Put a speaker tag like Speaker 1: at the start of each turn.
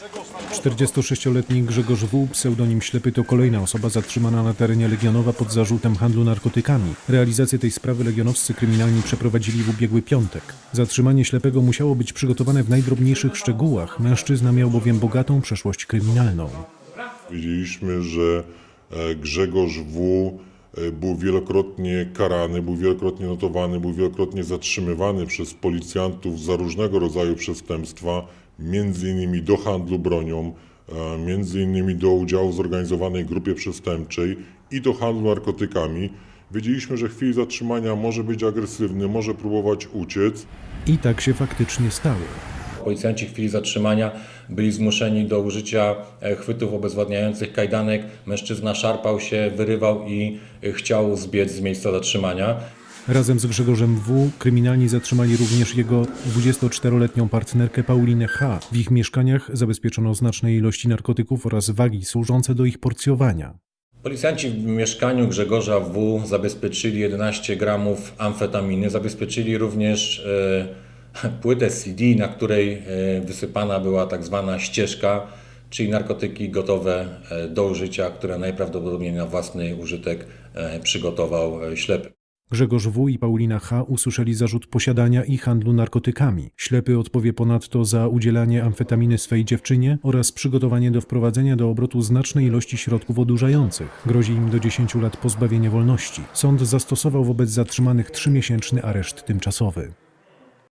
Speaker 1: 46-letni Grzegorz W., pseudonim Ślepy, to kolejna osoba zatrzymana na terenie Legionowa pod zarzutem handlu narkotykami. Realizację tej sprawy legionowscy kryminalni przeprowadzili w ubiegły piątek. Zatrzymanie Ślepego musiało być przygotowane w najdrobniejszych szczegółach. Mężczyzna miał bowiem bogatą przeszłość kryminalną.
Speaker 2: Wiedzieliśmy, że e, Grzegorz W. e, był wielokrotnie karany, był wielokrotnie notowany, był wielokrotnie zatrzymywany przez policjantów za różnego rodzaju przestępstwa, między innymi do handlu bronią, e, między innymi do udziału w zorganizowanej grupie przestępczej i do handlu narkotykami. Wiedzieliśmy, że w chwili zatrzymania może być agresywny, może próbować uciec.
Speaker 1: I tak się faktycznie stało.
Speaker 3: Policjanci w chwili zatrzymania byli zmuszeni do użycia e, chwytów obezwładniających kajdanek. Mężczyzna szarpał się, wyrywał i e, chciał zbiec z miejsca zatrzymania.
Speaker 1: Razem z Grzegorzem W. kryminalni zatrzymali również jego 24-letnią partnerkę Paulinę H. W ich mieszkaniach zabezpieczono znaczne ilości narkotyków oraz wagi służące do ich porcjowania.
Speaker 3: Policjanci w mieszkaniu Grzegorza W. zabezpieczyli 11 gramów amfetaminy. Zabezpieczyli również e, płytę CD, na której e, wysypana była tak zwana ścieżka, czyli narkotyki gotowe e, do użycia, które najprawdopodobniej na własny użytek e, przygotował e, ślepy.
Speaker 1: Grzegorz W. i Paulina H. usłyszeli zarzut posiadania i handlu narkotykami. Ślepy odpowie ponadto za udzielanie amfetaminy swej dziewczynie oraz przygotowanie do wprowadzenia do obrotu znacznej ilości środków odurzających. Grozi im do 10 lat pozbawienia wolności. Sąd zastosował wobec zatrzymanych trzymiesięczny areszt tymczasowy.